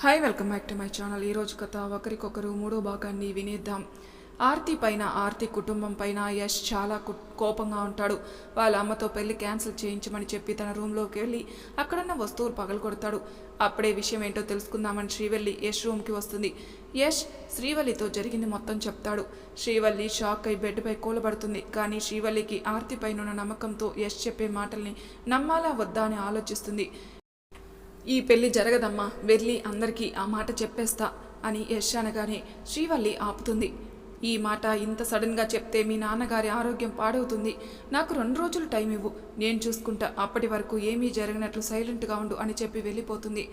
Hi welcome back to my channel ఈరోజు కథ ఒకరికొకరు మూడో భాగాన్ని వినేద్దాం. ఆర్తి పైన ఆర్తి కుటుంబం పైన యష్ చాలా కోపంగా ఉంటాడు. వాళ్ళ అమ్మతో పెళ్ళి క్యాన్సిల్ చేయించమని చెప్పి తన రూమ్లోకి వెళ్ళి అక్కడున్న వస్తువులు పగలగొడతాడు. అప్పుడే విషయం ఏంటో తెలుసుకుందామని శ్రీవల్లి యష్ రూమ్కి వస్తుంది. యష్ శ్రీవల్లితో జరిగింది మొత్తం చెప్తాడు. శ్రీవల్లి షాక్ అయి బెడ్పై కూలబడుతుంది. కానీ శ్రీవల్లికి ఆర్తి పైన ఉన్న నమ్మకంతో యష్ చెప్పే మాటల్ని నమ్మాలా వద్దా అని ఆలోచిస్తుంది. ఈ పెళ్ళి జరగదమ్మా వెళ్ళి అందరికీ ఆ మాట చెప్పేస్తా అని యశ్ అనగానే శ్రీవల్లి ఆపుతుంది. ఈ మాట ఇంత సడన్గా చెప్తే మీ నాన్నగారి ఆరోగ్యం పాడవుతుంది. నాకు రెండు రోజులు టైం ఇవ్వు. నేను చూసుకుంటా. అప్పటి వరకు ఏమీ జరిగినట్లు సైలెంట్గా ఉండు అని చెప్పి వెళ్ళిపోతుంది.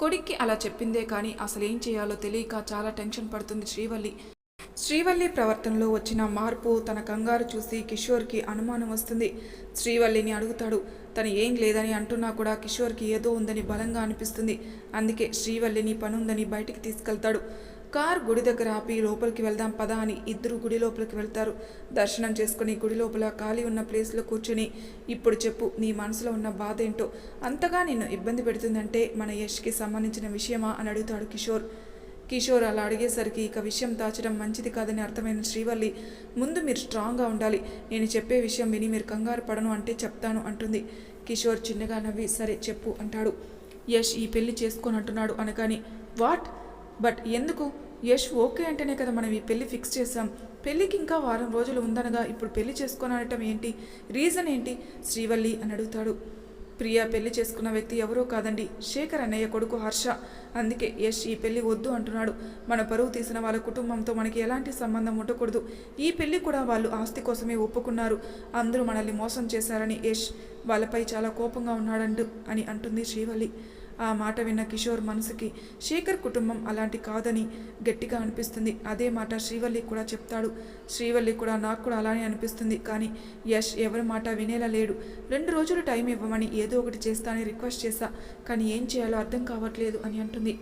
కొడుక్కి అలా చెప్పిందే కానీ అసలు ఏం చేయాలో తెలియక చాలా టెన్షన్ పడుతుంది శ్రీవల్లి. శ్రీవల్లి ప్రవర్తనలో వచ్చిన మార్పు తన కంగారు చూసి కిషోర్కి అనుమానం వస్తుంది. శ్రీవల్లిని అడుగుతాడు తను ఏం లేదని అంటున్నా కూడా కిషోర్కి ఏదో ఉందని బలంగా అనిపిస్తుంది. అందుకే శ్రీవల్లిని పనుందని బయటికి తీసుకెళ్తాడు. కార్ గుడి దగ్గర ఆపి లోపలికి వెళ్దాం పదా అని ఇద్దరు గుడి లోపలికి వెళ్తారు. దర్శనం చేసుకుని గుడి లోపల ఖాళీ ఉన్న ప్లేస్లో కూర్చుని ఇప్పుడు చెప్పు నీ మనసులో ఉన్న బాధ ఏంటో అంతగా నిన్ను ఇబ్బంది పెడుతుందంటే మన యష్కి సంబంధించిన విషయమా? అని అడుగుతాడు కిషోర్. కిషోర్ అలా అడిగేసరికి ఇక విషయం దాచడం మంచిది కాదని అర్థమైన శ్రీవల్లి ముందు మీరు స్ట్రాంగ్గా ఉండాలి. నేను చెప్పే విషయం విని మీరు కంగారు పడను అంటే చెప్తాను అంటుంది. కిషోర్ చిన్నగా నవ్వి సరే చెప్పు అంటాడు. యష్ ఈ పెళ్ళి చేసుకొని అంటున్నాడు అనగాని వాట్? బట్ ఎందుకు? యష్ ఓకే అంటేనే కదా మనం ఈ పెళ్ళి ఫిక్స్ చేసాం పెళ్ళికి ఇంకా వారం రోజులు ఉందనగా ఇప్పుడు పెళ్ళి చేసుకొని అనటం ఏంటి? రీజన్ ఏంటి? శ్రీవల్లి అని అడుగుతాడు. ప్రియా పెళ్ళి చేసుకున్న వ్యక్తి ఎవరో కాదండి. శేఖర్ అన్నయ్య కొడుకు హర్ష. అందుకే యష్ ఈ పెళ్ళి వద్దు అంటున్నాడు. మన పరువు తీసిన వాళ్ళ కుటుంబంతో మనకి ఎలాంటి సంబంధం ఉండకూడదు. ఈ పెళ్ళి కూడా వాళ్ళు ఆస్తి కోసమే ఒప్పుకున్నారు. అందరూ మనల్ని మోసం చేశారని యష్. వాళ్ళపై చాలా కోపంగా ఉన్నాడంటూ అని అంటుంది శ్రీవల్లి. ఆ మాట విన్న కిషోర్ మనసుకి శేఖర్ కుటుంబం అలాంటి కాదని గట్టిగా అనిపిస్తుంది. అదే మాట శ్రీవల్లి కూడా చెప్తాడు. శ్రీవల్లి కూడా నాకు కూడా అలానే అనిపిస్తుంది. కానీ యష్ ఎవరి మాట వినేలా లేడు. రెండు రోజులు టైం ఇవ్వమని ఏదో ఒకటి చేస్తానని రిక్వెస్ట్ చేశా. కానీ ఏం చేయాలో అర్థం కావట్లేదు అని అంటుంది.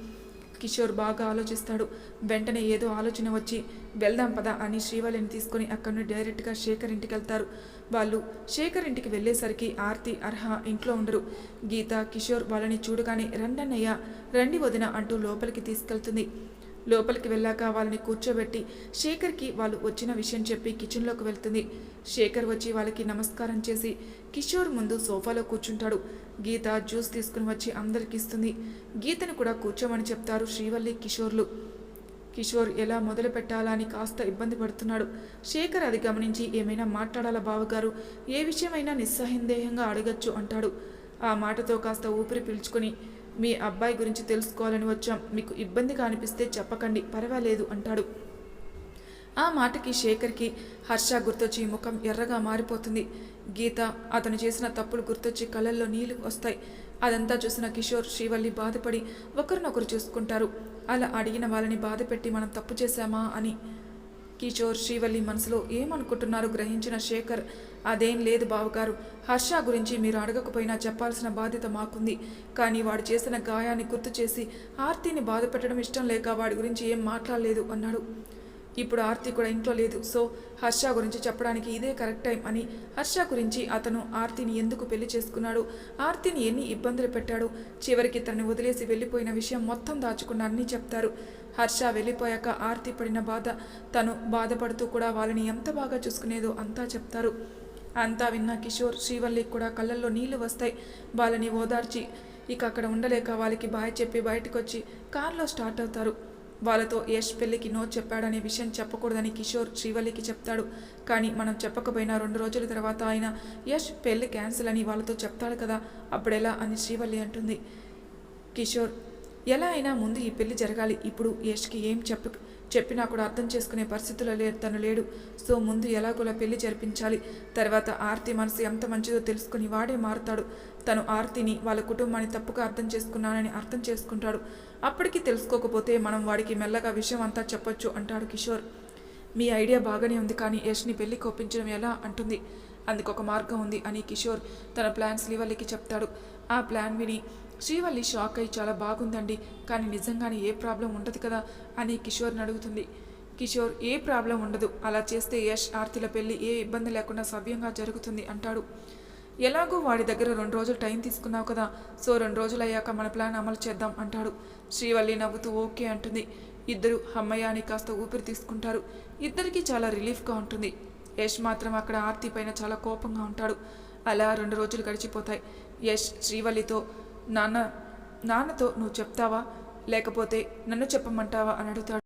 కిషోర్ బాగా ఆలోచిస్తాడు. వెంటనే ఏదో ఆలోచన వచ్చి వెళ్దాం పదా అని శ్రీవల్లిని తీసుకొని అక్కడి నుండి డైరెక్ట్గా శేఖర్ ఇంటికి వెళ్తారు వాళ్ళు శేఖర్ ఇంటికి వెళ్ళేసరికి ఆర్తి అర్హ ఇంట్లో ఉండరు. గీత కిషోర్ వాళ్ళని చూడగానే రండన్నయ్య రండి వదిన అంటూ లోపలికి తీసుకెళ్తుంది. లోపలికి వెళ్ళాక వాళ్ళని కూర్చోబెట్టి శేఖర్కి వాళ్ళు వచ్చిన విషయం చెప్పి కిచెన్లోకి వెళ్తుంది. శేఖర్ వచ్చి వాళ్ళకి నమస్కారం చేసి కిషోర్ ముందు సోఫాలో కూర్చుంటాడు. గీత జ్యూస్ తీసుకుని వచ్చి అందరికి ఇస్తుంది. గీతను కూడా కూర్చోమని చెప్తారు శ్రీవల్లి కిషోర్లు. కిషోర్ ఎలా మొదలు పెట్టాలా అని కాస్త ఇబ్బంది పడుతున్నాడు. శేఖర్ అది గమనించి ఏమైనా మాట్లాడాలా బావగారు? ఏ విషయమైనా నిస్సందేహంగా అడగచ్చు అంటాడు. ఆ మాటతో కాస్త ఊపిరి పీల్చుకొని మీ అబ్బాయి గురించి తెలుసుకోవాలని వచ్చాం. మీకు ఇబ్బందిగా అనిపిస్తే చెప్పకండి. పర్వాలేదు అంటాడు. ఆ మాటకి శేఖర్కి హర్ష గుర్తొచ్చి ముఖం ఎర్రగా మారిపోతుంది. గీత అతను చేసిన తప్పులు గుర్తొచ్చి కళ్ళల్లో నీళ్ళు వస్తాయి. అదంతా చూసిన కిషోర్ శ్రీవల్లి బాధపడి ఒకరినొకరు చూసుకుంటారు. అలా అడిగిన వాళ్ళని బాధపెట్టి మనం తప్పు చేశామా అని కిషోర్ శ్రీవల్లి మనసులో ఏమనుకుంటున్నారో గ్రహించిన శేఖర్ అదేం లేదు బావగారు. హర్ష గురించి మీరు అడగకపోయినా చెప్పాల్సిన బాధ్యత మాకుంది. కానీ వాడు చేసిన గాయాన్ని గుర్తు చేసి ఆర్తిని బాధ పెట్టడం ఇష్టం లేక వాడి గురించి ఏం మాట్లాడలేదు అన్నాడు. ఇప్పుడు ఆర్తి కూడా ఇంట్లో లేదు. సో హర్ష గురించి చెప్పడానికి ఇదే కరెక్ట్ టైం అని హర్ష గురించి అతను ఆర్తిని ఎందుకు పెళ్ళి చేసుకున్నాడు? ఆర్తిని ఎన్ని ఇబ్బందులు పెట్టాడు? చివరికి తనని వదిలేసి వెళ్ళిపోయిన విషయం మొత్తం దాచుకున్న చెప్తారు. హర్ష వెళ్ళిపోయాక ఆర్తి పడిన బాధ తను బాధపడుతూ కూడా వాళ్ళని ఎంత బాగా చూసుకునేదో అంతా చెప్తారు. అంతా విన్న కిషోర్ శ్రీవల్లికి కూడా కళ్ళల్లో నీళ్ళు వస్తాయి. వాళ్ళని ఓదార్చి ఇక అక్కడ ఉండలేక వాళ్ళకి బాయ్ చెప్పి బయటకు వచ్చి కారులో స్టార్ట్ అవుతారు. వాళ్ళతో యష్ పెళ్ళికి నో చెప్పాడనే విషయం చెప్పకూడదని కిషోర్ శ్రీవల్లికి చెప్తాడు. కానీ మనం చెప్పకపోయినా రెండు రోజుల తర్వాత ఆయన యష్ పెళ్ళి క్యాన్సిల్ అని వాళ్ళతో చెప్తాడు కదా అప్పుడెలా అని శ్రీవల్లి అంటుంది. కిషోర్ ఎలా అయినా ముందు ఈ పెళ్ళి జరగాలి. ఇప్పుడు యష్కి ఏం చెప్ప చెప్పినా కూడా అర్థం చేసుకునే పరిస్థితిలో లే తను లేడు. సో ముందు ఎలాగోలా పెళ్ళి జరిపించాలి. తర్వాత ఆర్తి మనసు ఎంత మంచిదో తెలుసుకుని వాడే మారుతాడు. తను ఆర్తిని వాళ్ళ కుటుంబాన్ని తప్పుగా అర్థం చేసుకున్నానని అర్థం చేసుకుంటాడు. అప్పటికి తెలుసుకోకపోతే మనం వాడికి మెల్లగా విషయం అంతా చెప్పొచ్చు అంటాడు కిషోర్. మీ ఐడియా బాగానే ఉంది కానీ యష్ని పెళ్ళికి ఒప్పించడం ఎలా అంటుంది? అందుకు ఒక మార్గం ఉంది అని కిషోర్ తన ప్లాన్ శ్రీవల్లికి చెప్తాడు. ఆ ప్లాన్ విని శ్రీవల్లి షాక్ అయి చాలా బాగుందండి కానీ నిజంగానే ఏ ప్రాబ్లం ఉండదు కదా? అని కిషోర్ని అడుగుతుంది. కిషోర్ ఏ ప్రాబ్లం ఉండదు అలా చేస్తే యష్ ఆర్తిల పెళ్ళి ఏ ఇబ్బంది లేకుండా సవ్యంగా జరుగుతుంది అంటాడు. ఎలాగో వాడి దగ్గర రెండు రోజులు టైం తీసుకున్నావు కదా సో రెండు రోజులు అయ్యాక మన ప్లాన్ అమలు చేద్దాం అంటాడు. శ్రీవల్లి నవ్వుతూ ఓకే అంటుంది. ఇద్దరు అమ్మయ్య అని కాస్త ఊపిరి తీసుకుంటారు. ఇద్దరికీ చాలా రిలీఫ్గా ఉంటుంది. యష్ మాత్రం అక్కడ ఆర్తి పైన చాలా కోపంగా ఉంటాడు. అలా రెండు రోజులు గడిచిపోతాయి. యష్ శ్రీవల్లితో నాన్న నాన్నతో నువ్వు చెప్తావా? లేకపోతే నన్ను చెప్పమంటావా? అని అడుగుతాడు.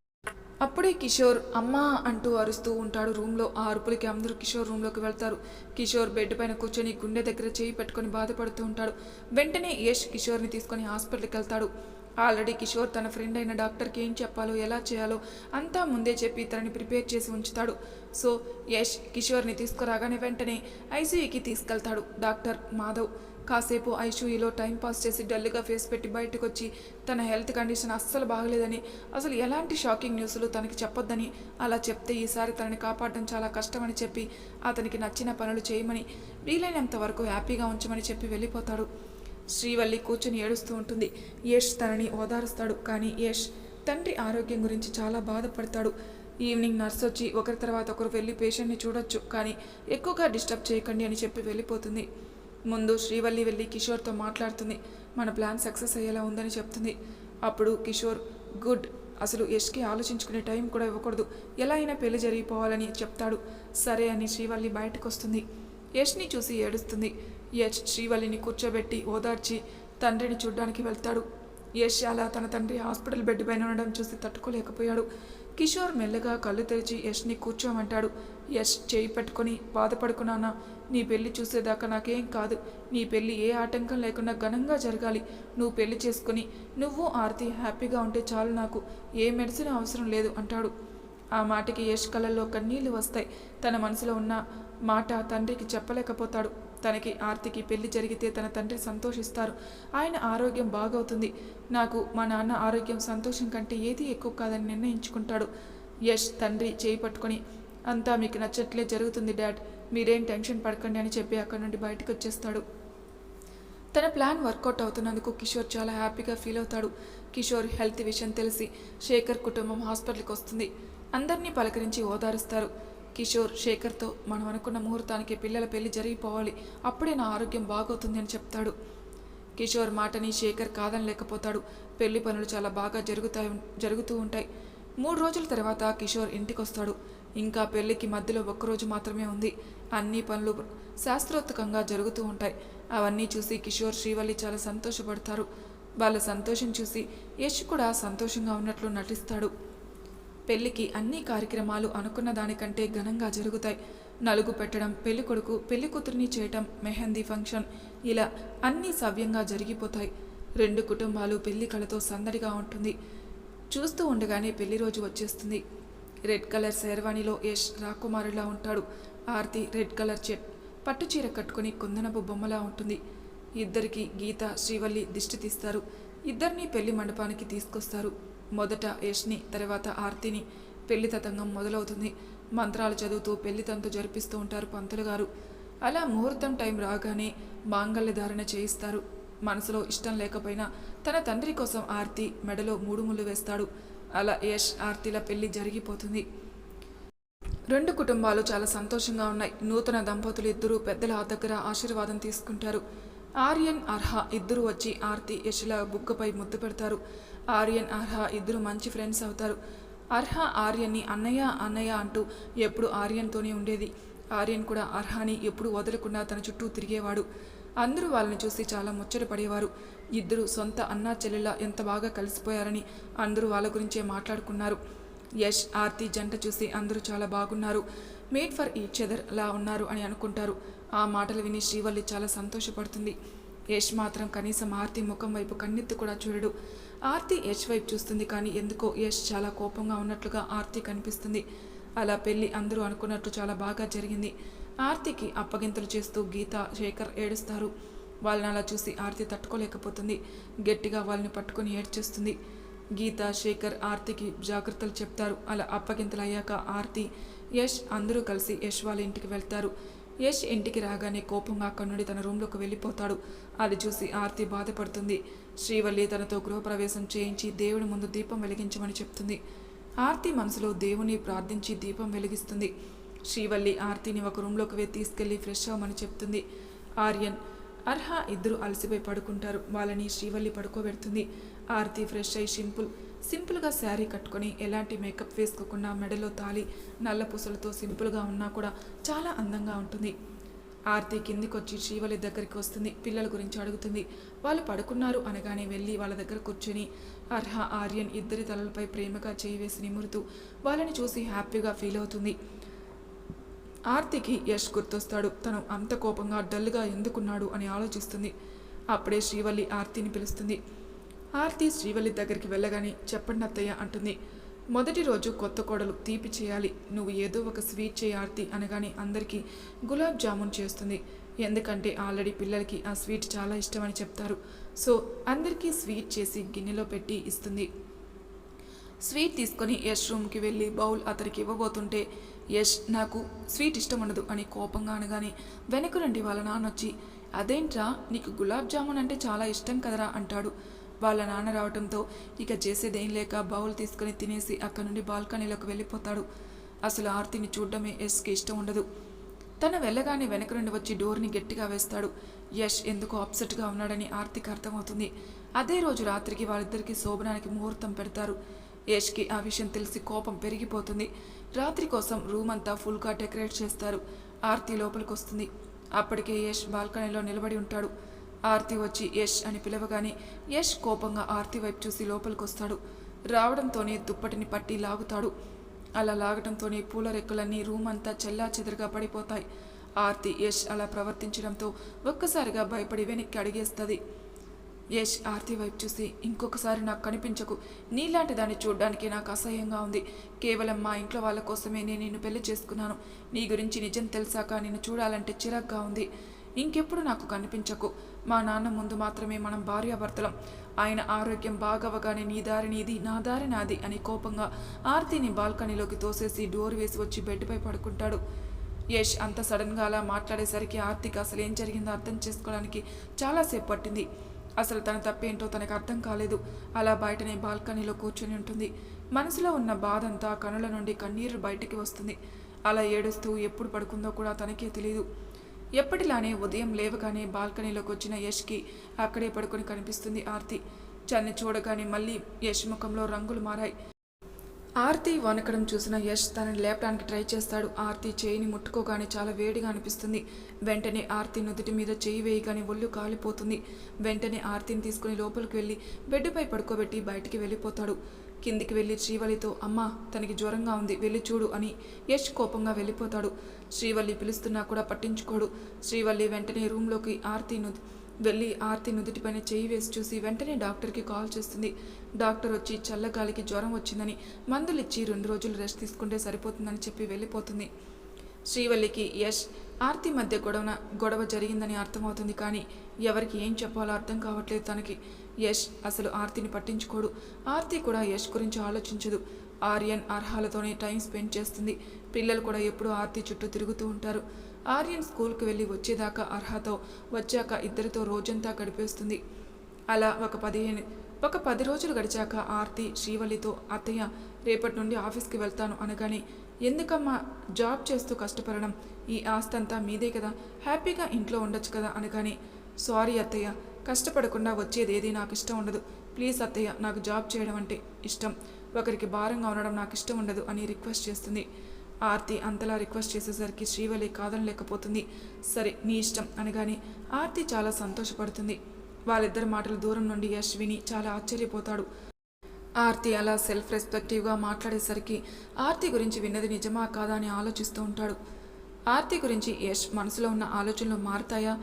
అప్పుడే కిషోర్ అమ్మా అంటూ అరుస్తూ ఉంటాడు రూమ్లో. ఆ అరుపులకి అందరూ కిషోర్ రూమ్లోకి వెళ్తారు. కిషోర్ బెడ్ పైన కూర్చొని గుండె దగ్గర చేయి పెట్టుకొని బాధపడుతూ ఉంటాడు. వెంటనే యష్ కిషోర్ని తీసుకొని హాస్పిటల్కి వెళ్తాడు. ఆల్రెడీ కిషోర్ తన ఫ్రెండ్ అయిన డాక్టర్కి ఏం చెప్పాలో ఎలా చేయాలో అంతా ముందే చెప్పి తనని ప్రిపేర్ చేసి ఉంచుతాడు. సో యష్ కిషోర్ని తీసుకురాగానే వెంటనే ఐసీయూకి తీసుకెళ్తాడు డాక్టర్ మాధవ్. కాసేపు ఐసీయూలో టైం పాస్ చేసి డల్గా ఫేస్ పెట్టి బయటకు వచ్చి తన హెల్త్ కండిషన్ అస్సలు బాగలేదని అసలు ఎలాంటి షాకింగ్ న్యూస్లు తనకి చెప్పొద్దని అలా చెప్తే ఈసారి తనని కాపాడడం చాలా కష్టమని చెప్పి అతనికి నచ్చిన పనులు చేయమని వీలైనంత వరకు హ్యాపీగా ఉంచమని చెప్పి వెళ్ళిపోతాడు. శ్రీవల్లి కూర్చొని ఏడుస్తూ ఉంటుంది. యష్ తనని ఓదారుస్తాడు కానీ యష్ తండ్రి ఆరోగ్యం గురించి చాలా బాధపడతాడు. ఈవినింగ్ నర్స్ వచ్చి ఒకరి తర్వాత ఒకరు వెళ్ళి పేషెంట్ని చూడొచ్చు కానీ ఎక్కువగా డిస్టర్బ్ చేయకండి అని చెప్పి వెళ్ళిపోతుంది. ముందు శ్రీవల్లి వెళ్ళి కిషోర్తో మాట్లాడుతుంది. మన ప్లాన్ సక్సెస్ అయ్యేలా ఉందని చెప్తుంది. అప్పుడు కిషోర్ గుడ్. అసలు యష్కి ఆలోచించుకునే టైం కూడా ఇవ్వకూడదు. ఎలా అయినా పెళ్ళి జరిగిపోవాలని చెప్తాడు. సరే అని శ్రీవల్లి బయటకు వస్తుంది యష్ని చూసి ఏడుస్తుంది. యష్ శ్రీవల్లిని కూర్చోబెట్టి ఓదార్చి తండ్రిని చూడ్డానికి వెళ్తాడు. యష్ అలా తన తండ్రి హాస్పిటల్ బెడ్ పైన ఉండడం చూసి తట్టుకోలేకపోయాడు. కిషోర్ మెల్లగా కళ్ళు తెరిచి యష్ని కూర్చోమంటాడు. యష్ చేయి పట్టుకొని బాధపడుకున్నానా? నీ పెళ్ళి చూసేదాకా నాకేం కాదు. నీ పెళ్ళి ఏ ఆటంకం లేకుండా ఘనంగా జరగాలి. నువ్వు పెళ్ళి చేసుకుని నువ్వు ఆర్తి హ్యాపీగా ఉంటే చాలు నాకు. ఏ మెడిసిన్ అవసరం లేదు అంటాడు. ఆ మాటకి యష్ కళ్ళల్లో కన్నీళ్ళు వస్తాయి. తన మనసులో ఉన్న మాట తండ్రికి చెప్పలేకపోతాడు. తనకి ఆర్తికి పెళ్ళి జరిగితే తన తండ్రి సంతోషిస్తారు. ఆయన ఆరోగ్యం బాగవుతుంది. నాకు మా నాన్న ఆరోగ్యం సంతోషం కంటే ఏది ఎక్కువ కాదని నిర్ణయించుకుంటాడు. యష్ తండ్రి చేయి పట్టుకొని అంతా మీకు నచ్చట్లే జరుగుతుంది డాడ్. మీరేం టెన్షన్ పడకండి అని చెప్పి అక్కడి నుండి బయటకు వచ్చేస్తాడు తన ప్లాన్ వర్కౌట్ అవుతున్నందుకు కిషోర్ చాలా హ్యాపీగా ఫీల్ అవుతాడు. కిషోర్ హెల్త్ విషయం తెలిసి శేఖర్ కుటుంబం హాస్పిటల్కి వస్తుంది. అందరినీ పలకరించి ఓదారుస్తారు. కిషోర్ శేఖర్తో మనం అనుకున్న ముహూర్తానికి పిల్లల పెళ్ళి జరిగిపోవాలి. అప్పుడే నా ఆరోగ్యం బాగవుతుంది అని చెప్తాడు. కిషోర్ మాటని శేఖర్ కాదనలేకపోతాడు. పెళ్ళి పనులు చాలా బాగా జరుగుతాయి జరుగుతూ ఉంటాయి. మూడు రోజుల తర్వాత కిషోర్ ఇంటికి వస్తాడు ఇంకా పెళ్ళికి మధ్యలో ఒక్కరోజు మాత్రమే ఉంది. అన్ని పనులు శాస్త్రోత్తకంగా జరుగుతూ ఉంటాయి. అవన్నీ చూసి కిషోర్ శ్రీవల్లి చాలా సంతోషపడతారు. వాళ్ళ సంతోషం చూసి యశ్ కూడా సంతోషంగా ఉన్నట్లు నటిస్తాడు. పెళ్ళికి అన్ని కార్యక్రమాలు అనుకున్న దానికంటే ఘనంగా జరుగుతాయి. నలుగు పెట్టడం పెళ్ళి కొడుకు పెళ్ళి కూతురిని చేయటం మెహందీ ఫంక్షన్ ఇలా అన్నీ సవ్యంగా జరిగిపోతాయి. రెండు కుటుంబాలు పెళ్ళి కళతో సందడిగా ఉంటుంది. చూస్తూ ఉండగానే పెళ్ళి రోజు వచ్చేస్తుంది. రెడ్ కలర్ శేర్వాణిలో యష్ రాకుమారులా ఉంటాడు. ఆర్తి రెడ్ కలర్ చెట్ పట్టు చీర కట్టుకుని కుందనపు బొమ్మలా ఉంటుంది. ఇద్దరికి గీత శ్రీవల్లి దిష్టి తీస్తారు. ఇద్దరిని పెళ్ళి మండపానికి తీసుకొస్తారు. మొదట యష్ని తర్వాత ఆర్తిని. పెళ్ళి తతంగం మొదలవుతుంది. మంత్రాలు చదువుతూ పెళ్ళి తంతు జరిపిస్తూ ఉంటారు పంతులు గారు. అలా ముహూర్తం టైం రాగానే మాంగళ్య ధారణ చేయిస్తారు. మనసులో ఇష్టం లేకపోయినా తన తండ్రి కోసం ఆర్తి మెడలో మూడు ముళ్ళు వేస్తాడు. అలా యష్ ఆర్తిల పెళ్ళి జరిగిపోతుంది. రెండు కుటుంబాలు చాలా సంతోషంగా ఉన్నాయి. నూతన దంపతులు ఇద్దరు పెద్దల దగ్గర ఆశీర్వాదం తీసుకుంటారు. ఆర్యన్ అర్హ ఇద్దరు వచ్చి ఆర్తి యశుల బుగ్గపై ముద్దు పెడతారు. ఆర్యన్ అర్హ ఇద్దరు మంచి ఫ్రెండ్స్ అవుతారు. అర్హ ఆర్యన్ని అన్నయ్య అన్నయ్య అంటూ ఎప్పుడు ఆర్యన్తోనే ఉండేది. ఆర్యన్ కూడా అర్హాని ఎప్పుడు వదలకుండా తన చుట్టూ తిరిగేవాడు. అందరూ వాళ్ళని చూసి చాలా ముచ్చట పడేవారు. ఇద్దరు సొంత అన్నా చెల్లెళ్ళ ఎంత బాగా కలిసిపోయారని అందరూ వాళ్ళ గురించే మాట్లాడుకున్నారు. యష్ ఆర్తి జంట చూసి అందరూ చాలా బాగున్నారు. మేడ్ ఫర్ ఈచ్ అదర్ లా ఉన్నారు అని అనుకుంటారు. ఆ మాటలు విని శ్రీవల్లి చాలా సంతోషపడుతుంది. యష్ మాత్రం కనీసం ఆర్తి ముఖం వైపు కన్నెత్తి కూడా చూడడు. ఆర్తి యష్ వైపు చూస్తుంది కానీ ఎందుకో యష్ చాలా కోపంగా ఉన్నట్లుగా ఆర్తి కనిపిస్తుంది. అలా పెళ్ళి అందరూ అనుకున్నట్టు చాలా బాగా జరిగింది. ఆర్తికి అప్పగింతలు చేస్తూ గీత శేఖర్ ఏడుస్తారు. వాళ్ళని అలా చూసి ఆర్తి తట్టుకోలేకపోతుంది. గట్టిగా వాళ్ళని పట్టుకొని ఏడ్చేస్తుంది. గీత శేఖర్ ఆర్తికి జాగ్రత్తలు చెప్తారు. అలా అప్పగింతలు అయ్యాక ఆర్తి యష్ అందరూ కలిసి యష్ వాళ్ళ ఇంటికి వెళ్తారు. యష్ ఇంటికి రాగానే కోపంగా అక్కడి నుండి తన రూమ్లోకి వెళ్ళిపోతాడు. అది చూసి ఆర్తి బాధపడుతుంది. శ్రీవల్లి తనతో గృహప్రవేశం చేయించి దేవుడి ముందు దీపం వెలిగించమని చెప్తుంది. ఆర్తి మనసులో దేవుని ప్రార్థించి దీపం వెలిగిస్తుంది. శ్రీవల్లి ఆర్తిని ఒక రూమ్లోకి వెళ్ళి తీసుకెళ్ళి ఫ్రెష్ అవ్వమని చెప్తుంది. ఆర్యన్ అర్హ ఇద్దరు అలసిపోయి పడుకుంటారు. వాళ్ళని శ్రీవల్లి పడుకోబెడుతుంది. ఆర్తి ఫ్రెష్ అయి సింపుల్ సింపుల్గా శారీ కట్టుకొని ఎలాంటి మేకప్ వేసుకోకుండా మెడలో తాలి నల్ల పూసలతో సింపుల్గా ఉన్నా కూడా చాలా అందంగా ఉంటుంది. ఆర్తి కిందికొచ్చి శ్రీవల్లి దగ్గరికి వస్తుంది. పిల్లల గురించి అడుగుతుంది. వాళ్ళు పడుకున్నారు అనగానే వెళ్ళి వాళ్ళ దగ్గర కూర్చొని అర్హ ఆర్యన్ ఇద్దరి తలలపై ప్రేమగా చేయి వేసి నిమురుతూ వాళ్ళని చూసి హ్యాపీగా ఫీల్ అవుతుంది. ఆర్తికి యష్ గుర్తొస్తాడు. తను అంత కోపంగా డల్గా ఎందుకున్నాడు అని ఆలోచిస్తుంది. అప్పుడే శ్రీవల్లి ఆర్తిని పిలుస్తుంది. ఆర్తి శ్రీవల్లి దగ్గరికి వెళ్ళగానే చెప్పండి అత్తయ్య అంటుంది. మొదటి రోజు కొత్త కోడలు తీపి చేయాలి. నువ్వు ఏదో ఒక స్వీట్ చేయి ఆర్తి అనగానే అందరికీ గులాబ్ జామున్ చేస్తుంది. ఎందుకంటే ఆల్రెడీ పిల్లలకి ఆ స్వీట్ చాలా ఇష్టమని చెప్తారు. సో అందరికీ స్వీట్ చేసి గిన్నెలో పెట్టి ఇస్తుంది. స్వీట్ తీసుకొని యష్ రూమ్కి వెళ్ళి బౌల్ అతనికి ఇవ్వబోతుంటే యష్ నాకు స్వీట్ ఇష్టం ఉండదు అని కోపంగా అనగానే వెనక నుండి వాళ్ళ నాన్న వచ్చి అదేంట్రా నీకు గులాబ్ జామున్ అంటే చాలా ఇష్టం కదరా అంటాడు. వాళ్ళ నాన్న రావడంతో ఇక చేసేదేం లేక బౌల్ తీసుకుని తినేసి అక్కడి నుండి బాల్కనీలోకి వెళ్ళిపోతాడు. అసలు ఆర్తిని చూడడమే యష్కి ఇష్టం ఉండదు. తను వెళ్ళగానే వెనక నుండి వచ్చి డోర్ని గట్టిగా వేస్తాడు. యష్ ఎందుకు అప్సెట్గా ఉన్నాడని ఆర్తికి అర్థమవుతుంది. అదే రోజు రాత్రికి వాళ్ళిద్దరికీ శోభనానికి ముహూర్తం పెడతారు. యష్కి ఆ విషయం తెలిసి కోపం పెరిగిపోతుంది. రాత్రి కోసం రూమ్ అంతా ఫుల్గా డెకరేట్ చేస్తారు. ఆర్తి లోపలికి వస్తుంది అప్పటికే యష్ బాల్కనీలో నిలబడి ఉంటాడు. ఆర్తి వచ్చి యష్ అని పిలవగానే యష్ కోపంగా ఆర్తి వైపు చూసి లోపలికి వస్తాడు రావడంతోనే దుప్పటిని పట్టి లాగుతాడు. అలా లాగటంతోనే పూల రెక్కలన్నీ రూమ్ అంతా చెల్లా చెదరగా పడిపోతాయి. ఆర్తి యష్ అలా ప్రవర్తించడంతో ఒక్కసారిగా భయపడి వెనక్కి అడిగేస్తుంది. యష్ ఆర్తి వైపు చూసి ఇంకొకసారి నాకు కనిపించకు. నీలాంటి దాన్ని చూడడానికి నాకు అసహ్యంగా ఉంది. కేవలం మా ఇంట్లో వాళ్ళ కోసమే నేను నిన్ను పెళ్ళి చేసుకున్నాను. నీ గురించి నిజం తెలిసాక నిన్ను చూడాలంటే చిరాగ్గా ఉంది. ఇంకెప్పుడు నాకు కనిపించకు. మా నాన్న ముందు మాత్రమే మనం భార్యాభర్తలం. ఆయన ఆరోగ్యం బాగవగానే నీ దారి నీది నా దారి నాది అని కోపంగా ఆర్తిని బాల్కనీలోకి తోసేసి డోర్ వేసి వచ్చి బెడ్పై పడుకుంటాడు. యష్ అంత సడన్గా అలా మాట్లాడేసరికి ఆర్తికి అసలు ఏం జరిగిందో అర్థం చేసుకోవడానికి చాలాసేపు పట్టింది. అసలు తన తప్పేంటో తనకు అర్థం కాలేదు. అలా బయటనే బాల్కనీలో కూర్చొని ఉంటుంది. మనసులో ఉన్న బాధంతా కనుల నుండి కన్నీరు బయటికి వస్తుంది. అలా ఏడుస్తూ ఎప్పుడు పడుకుందో కూడా తనకే తెలియదు ఎప్పటిలానే ఉదయం లేవగానే బాల్కనీలోకి వచ్చిన యష్కి అక్కడే పడుకొని కనిపిస్తుంది ఆర్తి. చన్ని చూడగానే మళ్ళీ యష్ ముఖంలో రంగులు మారాయి. ఆర్తి వనకడం చూసిన యష్ తనని లేపడానికి ట్రై చేస్తాడు. ఆర్తి చేయిని ముట్టుకోగానే చాలా వేడిగా అనిపిస్తుంది. వెంటనే ఆర్తి నుదుటి మీద చేయి వేయగానే ఒళ్ళు కాలిపోతుంది. వెంటనే ఆర్తిని తీసుకుని లోపలికి వెళ్ళి బెడ్డుపై పడుకోబెట్టి బయటికి వెళ్ళిపోతాడు. కిందికి వెళ్ళి శ్రీవల్లితో అమ్మా తనకి జ్వరంగా ఉంది వెళ్ళి చూడు అని యష్ కోపంగా వెళ్ళిపోతాడు. శ్రీవల్లి పిలుస్తున్నా కూడా పట్టించుకోడు. శ్రీవల్లి వెంటనే రూమ్లోకి ఆర్తి నుది వెళ్ళి ఆర్తి నుదుటిపైన చేయి వేసి చూసి వెంటనే డాక్టర్కి కాల్ చేస్తుంది. డాక్టర్ వచ్చి చల్లగాలికి జ్వరం వచ్చిందని మందులు ఇచ్చి రెండు రోజులు రెస్ట్ తీసుకుంటే సరిపోతుందని చెప్పి వెళ్ళిపోతుంది. శ్రీవల్లికి యష్ ఆర్తి మధ్య గొడవ గొడవ జరిగిందని అర్థమవుతుంది కానీ ఎవరికి ఏం చెప్పాలో అర్థం కావట్లేదు తనకి. యష్ అసలు ఆర్తిని పట్టించుకోడు. ఆర్తి కూడా యష్ గురించి ఆలోచించదు. ఆర్యన్ అర్హాలతోనే టైం స్పెండ్ చేస్తుంది. పిల్లలు కూడా ఎప్పుడూ ఆర్తి చుట్టూ తిరుగుతూ ఉంటారు. ఆర్యన్ స్కూల్కి వెళ్ళి వచ్చేదాకా అర్హతో వచ్చాక ఇద్దరితో రోజంతా గడిపేస్తుంది. అలా ఒక పదిహేను ఒక పది రోజులు గడిచాక ఆర్తి శ్రీవల్లితో అత్తయ్య రేపటి నుండి ఆఫీస్కి వెళ్తాను అనగానే ఎందుకమ్మా జాబ్ చేస్తూ కష్టపడడం? ఈ ఆస్తి అంతా మీదే కదా. హ్యాపీగా ఇంట్లో ఉండొచ్చు కదా అనగానే సారీ అత్తయ్య కష్టపడకుండా వచ్చేది ఏది నాకు ఇష్టం ఉండదు. ప్లీజ్ అత్తయ్య నాకు జాబ్ చేయడం అంటే ఇష్టం. ఒకరికి భారంగా ఉండడం నాకు ఇష్టం ఉండదు అని రిక్వెస్ట్ చేస్తుంది. ఆర్తి అంతలా రిక్వెస్ట్ చేసేసరికి శ్రీవల్లి కాదనలేకపోతుంది సరే నీ ఇష్టం అనగానే ఆర్తి చాలా సంతోషపడుతుంది. వాళ్ళిద్దరి మాటలు దూరం నుండి యశ్విని చాలా ఆశ్చర్యపోతాడు. ఆర్తి అలా సెల్ఫ్ రెస్పెక్టివ్గా మాట్లాడేసరికి ఆర్తి గురించి విన్నది నిజమా కాదా అని ఆలోచిస్తూ ఉంటాడు. ఆర్తి గురించి యష్ మనసులో ఉన్న ఆలోచనలు మారుతాయా?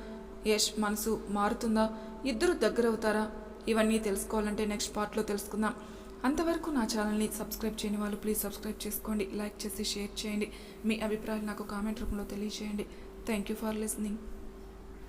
యష్ మనసు మారుతుందా? ఇద్దరు దగ్గరవుతారా? ఇవన్నీ తెలుసుకోవాలంటే నెక్స్ట్ పార్ట్లో తెలుసుకుందాం. అంతవరకు నా ఛానల్ని సబ్స్క్రైబ్ చేయని వాళ్ళు ప్లీజ్ సబ్స్క్రైబ్ చేసుకోండి లైక్ చేసి షేర్ చేయండి. మీ అభిప్రాయాలు నాకు కామెంట్ రూపంలో తెలియజేయండి. Thank you for listening.